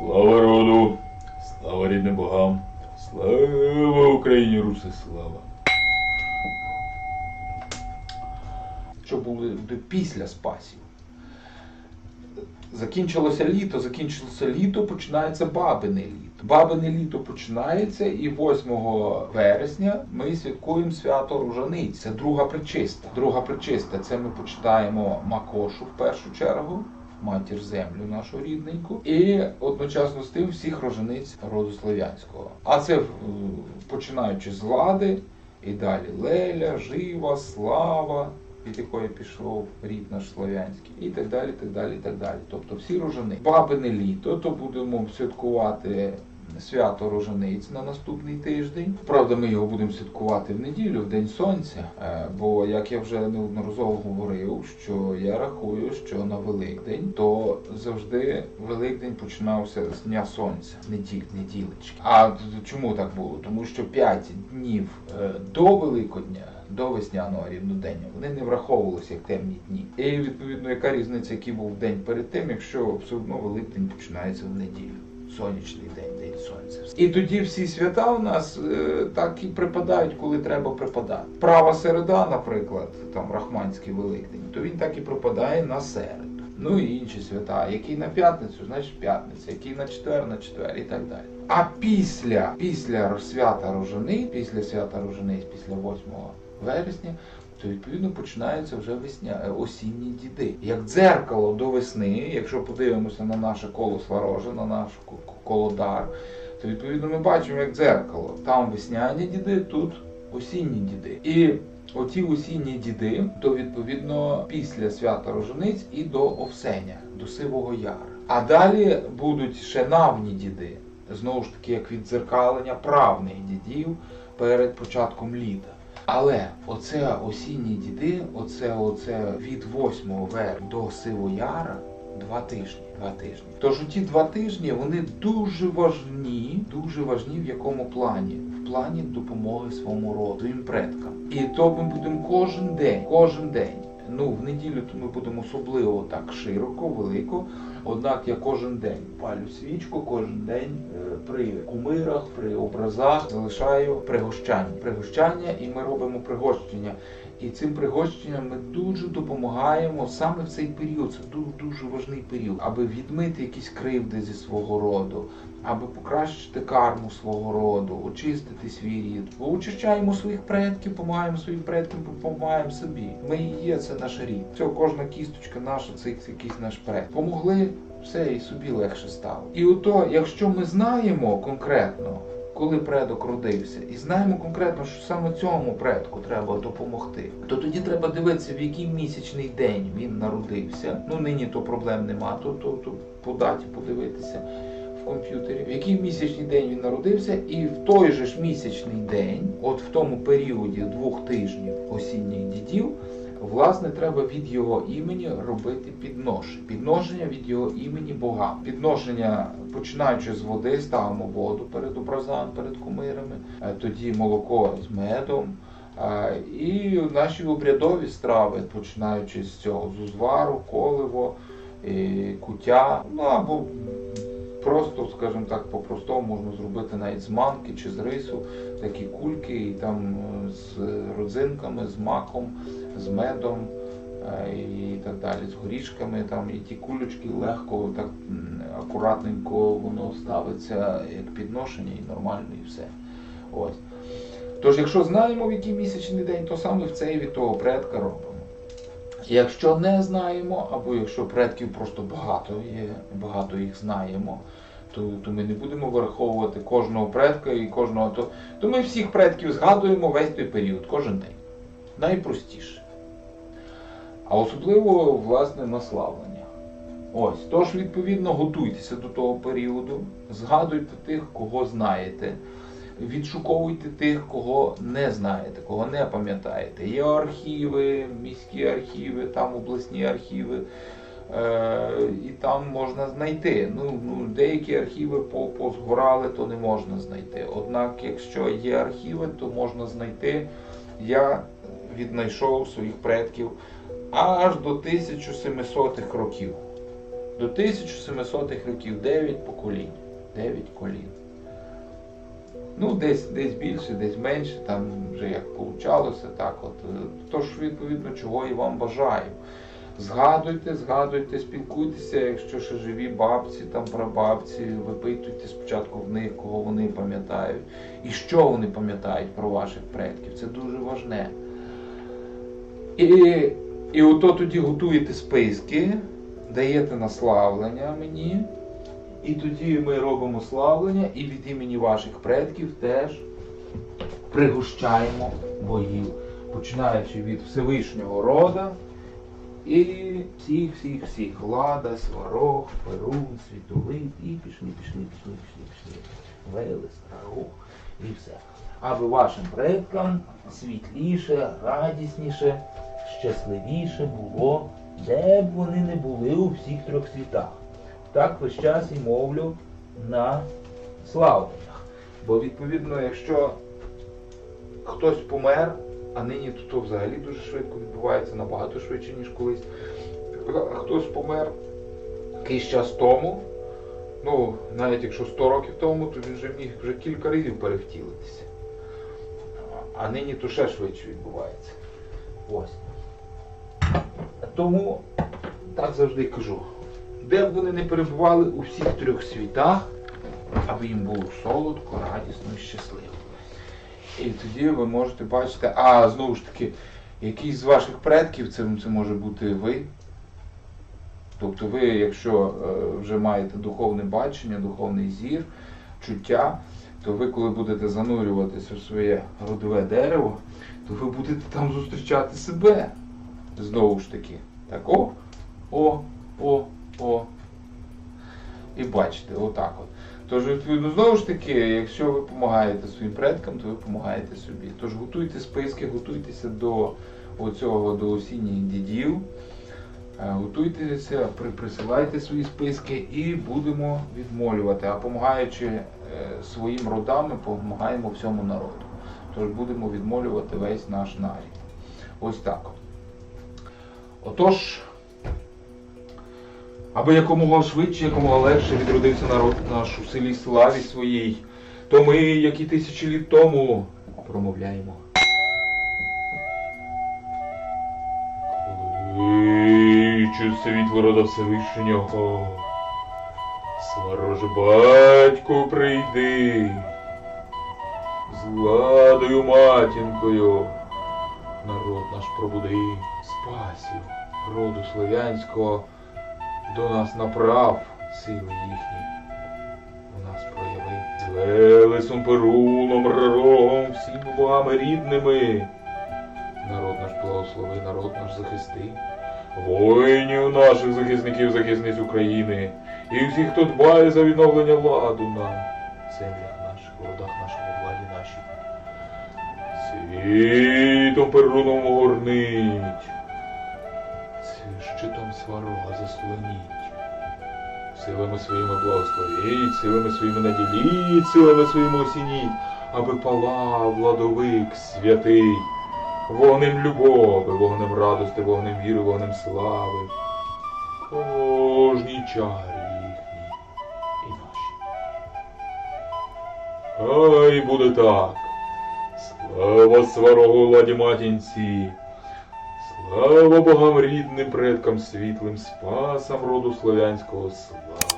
Слава роду, слава рідним богам, слава Україні, Руси, слава. що були після спасів. Закінчилося літо, закінчилося літо, починається бабине літо. Бабине літо починається, і 8 вересня ми святкуємо свято Ружаниць. Це друга причиста. Друга причиста це ми почитаємо Макошу в першу чергу. Матір землю нашу рідненьку, і одночасно з тим всіх рожениць роду слов'янського. А це е, починаючи з Лади, і далі Леля, Жива, Слава, від якої пішов рід наш слов'янський, і так далі, так далі, так далі. Тобто всі рожени. Бабине літо, то будемо святкувати свято рожениць на наступний тиждень. Правда, ми його будемо святкувати в неділю, в День Сонця. Е, Бо, як я вже неодноразово говорив, що я рахую, що на Великдень то завжди Великдень починався з Дня Сонця, неділь, неділечки. А чому так було? Тому що 5 днів е, до Великодня до весняного рівнодення, вони не враховувалися як темні дні. І відповідно, яка різниця, який був день перед тим, якщо все одно Великдень починається в неділю. Сонячний день, день сонця. І тоді всі свята у нас е, так і припадають, коли треба припадати. Права середа, наприклад, там Рахманський Великдень, то він так і припадає на середу. Ну і інші свята. Який на п'ятницю, значить п'ятниця, який на четвер, на четвер і так далі. А після, після свята Рожени, після свята Рожениць, після 8 вересня, то відповідно починаються вже весня е, осінні діди. Як дзеркало до весни, якщо подивимося на наше коло Сварожа, на наш ко- ко- колодар, то відповідно ми бачимо як дзеркало. Там весняні діди, тут осінні діди. І оті осінні діди, то відповідно після свята Рожениць і до Овсеня, до Сивого Яра. А далі будуть ще навні діди, знову ж таки, як віддзеркалення правних дідів перед початком літа. Але оце осінні діди, оце, оце від 8 вересня до Сивояра два тижні. Два тижні. Тож ті два тижні вони дуже важні, дуже важні в якому плані? В плані допомоги своєму роду, своїм предкам. І то ми будемо кожен день, кожен день. Ну, в неділю то ми будемо особливо так широко, велико. Однак я кожен день палю свічку, кожен день е, при кумирах, при образах залишаю пригощання. Пригощання, і ми робимо пригощення. І цим пригощенням ми дуже допомагаємо саме в цей період. Це дуже дуже важний період, аби відмити якісь кривди зі свого роду, аби покращити карму свого роду, очистити свій рід. Бо очищаємо своїх предків, допомагаємо своїм предкам, допомагаємо собі. Ми і є це наш рід. Все, кожна кісточка наша, це якийсь наш предок. Помогли, все і собі легше стало. І ото, якщо ми знаємо конкретно. Коли предок родився, і знаємо конкретно, що саме цьому предку треба допомогти, то тоді треба дивитися, в який місячний день він народився. Ну нині то проблем нема, то, то, то по даті подивитися в комп'ютері, в який місячний день він народився, і в той же ж місячний день, от в тому періоді двох тижнів осінніх дідів, власне, треба від його імені робити підношення. Підношення від його імені богам. Підношення, починаючи з води, ставимо воду перед образами, перед кумирами, е, тоді молоко з медом. е, І наші обрядові страви, починаючи з цього з узвару, коливо, і куття, ну або просто, скажімо так, по-простому можна зробити навіть з манки чи з рису, такі кульки, і там е, з родзинками, з маком, з медом е, і так далі, з горішками. Там і ті кулечки легко, так акуратненько воно ставиться як підношення і нормально, і все. Ось. Тож, якщо знаємо, в який місячний день, то саме в цей від того предка робимо. Якщо не знаємо, або якщо предків просто багато є, багато їх знаємо, то, то ми не будемо враховувати кожного предка і кожного, то, то ми всіх предків згадуємо весь той період, кожен день. Найпростіше. А особливо, власне, наславлення. Ось, тож, відповідно, готуйтеся до того періоду, згадуйте тих, кого знаєте. Відшуковуйте тих, кого не знаєте, кого не пам'ятаєте. Є архіви, міські архіви, там обласні архіви, е, і там можна знайти. Ну, ну, деякі архіви по- позгорали, то не можна знайти. Однак, якщо є архіви, то можна знайти. Я віднайшов своїх предків аж до 1700-х років. До 1700-х років 9 поколінь. 9 колін. Ну, десь, десь більше, десь менше, там вже як получалося, так от. Е, Тож, відповідно, чого і вам бажаю. Згадуйте, згадуйте, спілкуйтеся, якщо ще живі бабці, там прабабці, випитуйте спочатку в них, кого вони пам'ятають, і що вони пам'ятають про ваших предків. Це дуже важне. І, і ото тоді готуєте списки, даєте наславлення мені. І тоді ми робимо славлення і від імені ваших предків теж пригощаємо богів, починаючи від Всевишнього рода і всіх, всіх, всіх. Лада, Сварог, Перун, Світовик, і пішли, пішли, пішли, пішли, пішли. Велес, Рагух і все. Аби вашим предкам світліше, радісніше, щасливіше було, де б вони не були у всіх трьох світах. Так весь час і мовлю на славленнях. Бо відповідно, якщо хтось помер, а нині то, взагалі дуже швидко відбувається, набагато швидше, ніж колись. Хтось помер якийсь час тому, ну, навіть якщо 100 років тому, то він вже міг вже кілька разів перевтілитися. А нині то ще швидше відбувається. Ось. Тому так завжди кажу. Де б вони не перебували у всіх трьох світах, аби їм було солодко, радісно і щасливо. І тоді ви можете бачити, а знову ж таки, якийсь з ваших предків, це, це може бути ви. Тобто ви, якщо е, вже маєте духовне бачення, духовний зір, чуття, то ви, коли будете занурюватися в своє родове дерево, то ви будете там зустрічати себе. Знову ж таки. Так, о, о, о, о. І бачите, отак от. Тож, відповідно, знову ж таки, якщо ви допомагаєте своїм предкам, то ви допомагаєте собі. Тож готуйте списки, готуйтеся до оцього, до осінніх дідів. Е, Готуйтеся, присилайте свої списки і будемо відмолювати. А допомагаючи е, своїм родам, ми допомагаємо всьому народу. Тож будемо відмолювати весь наш нарід. Ось так. от. Отож, аби якомога швидше, якомога легше відродився народ наш у селі славі своїй, то ми, як і тисячі літ тому, промовляємо. Кличу світло рода Всевишнього. Сварож батько прийди. З владою матінкою. Народ наш пробуди, спасів, роду слов'янського, до нас направ сили їхні. У нас прояви. Велесом, Перуном, Рогом, всіми богами рідними. Народ наш благослови, народ наш захисти. Воїнів наших захисників, захисниць України. І всіх, хто дбає за відновлення ладу нам. Землях наших, в родах наших, владі нашій. Світом перуном огорнить. Ці- сварога заслоніть. Силами своїми благословіть, силами своїми наділіть, силами своїми осініть, аби палав владовик святий. Вогнем любови, вогнем радости, вогнем віри, вогнем слави. Кожній чарі їхній і нашій. Хай буде так. Слава сварогу владі матінці. Слава богам рідним предкам світлим, спасам роду славянського слава.